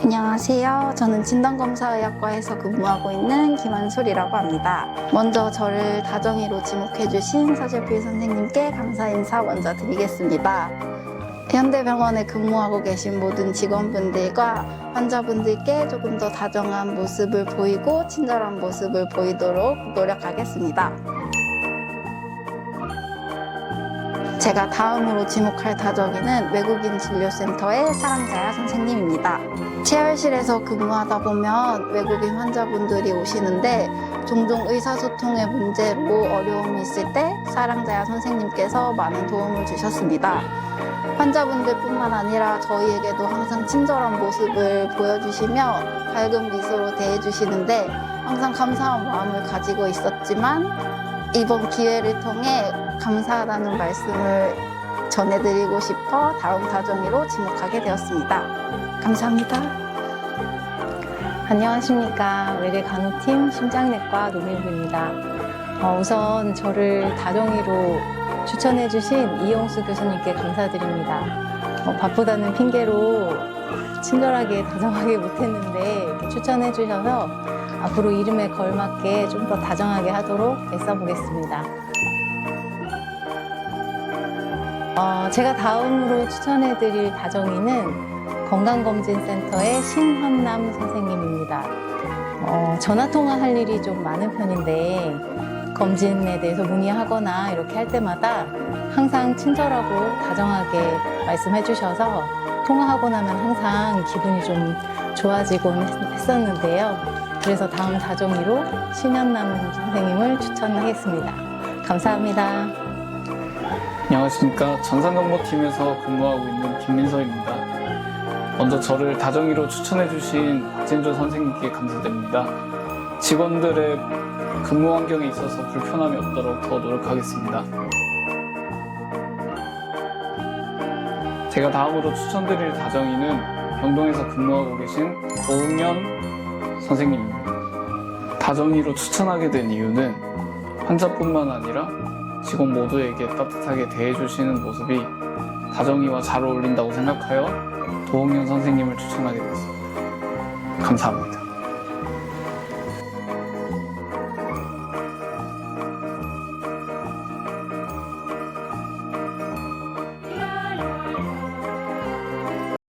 안녕하세요. 저는 진단검사의학과에서 근무하고 있는 김한솔이라고 합니다. 먼저 저를 다정이로 지목해주신 서재필 선생님께 감사 인사 먼저 드리겠습니다. 현대병원에 근무하고 계신 모든 직원분들과 환자분들께 조금 더 다정한 모습을 보이고 친절한 모습을 보이도록 노력하겠습니다. 제가 다음으로 지목할 다정이는 외국인 진료센터의 사랑자야 선생님입니다. 체열실에서 근무하다 보면 외국인 환자분들이 오시는데 종종 의사소통의 문제로 어려움이 있을 때 사랑자야 선생님께서 많은 도움을 주셨습니다. 환자분들뿐만 아니라 저희에게도 항상 친절한 모습을 보여주시며 밝은 미소로 대해주시는데 항상 감사한 마음을 가지고 있었지만 이번 기회를 통해 감사하다는 말씀을 전해드리고 싶어 다음 다정이로 지목하게 되었습니다. 감사합니다. 안녕하십니까. 외래 간호팀 심장내과 노민구입니다. 어, 우선 저를 다정이로 추천해주신 이용수 교수님께 감사드립니다. 어, 바쁘다는 핑계로 친절하게 다정하게 못했는데 추천해주셔서 앞으로 이름에 걸맞게 좀 더 다정하게 하도록 애써보겠습니다. 어, 제가 다음으로 추천해드릴 다정이는 건강검진센터의 신현남 선생님입니다. 어, 전화통화 할 일이 좀 많은 편인데 검진에 대해서 문의하거나 이렇게 할 때마다 항상 친절하고 다정하게 말씀해 주셔서 통화하고 나면 항상 기분이 좀 좋아지곤 했었는데요. 그래서 다음 다정이로 신현남 선생님을 추천하겠습니다. 감사합니다. 안녕하십니까. 전산정보팀에서 근무하고 있는 김민서입니다. 먼저 저를 다정이로 추천해주신 박진조 선생님께 감사드립니다. 직원들의 근무 환경에 있어서 불편함이 없도록 더 노력하겠습니다. 제가 다음으로 추천드릴 다정이는 병동에서 근무하고 계신 조응현 선생님입니다. 다정이로 추천하게 된 이유는 환자뿐만 아니라 직원 모두에게 따뜻하게 대해주시는 모습이 다정이와 잘 어울린다고 생각하여 도홍현 선생님을 추천하게 됐습니다. 감사합니다.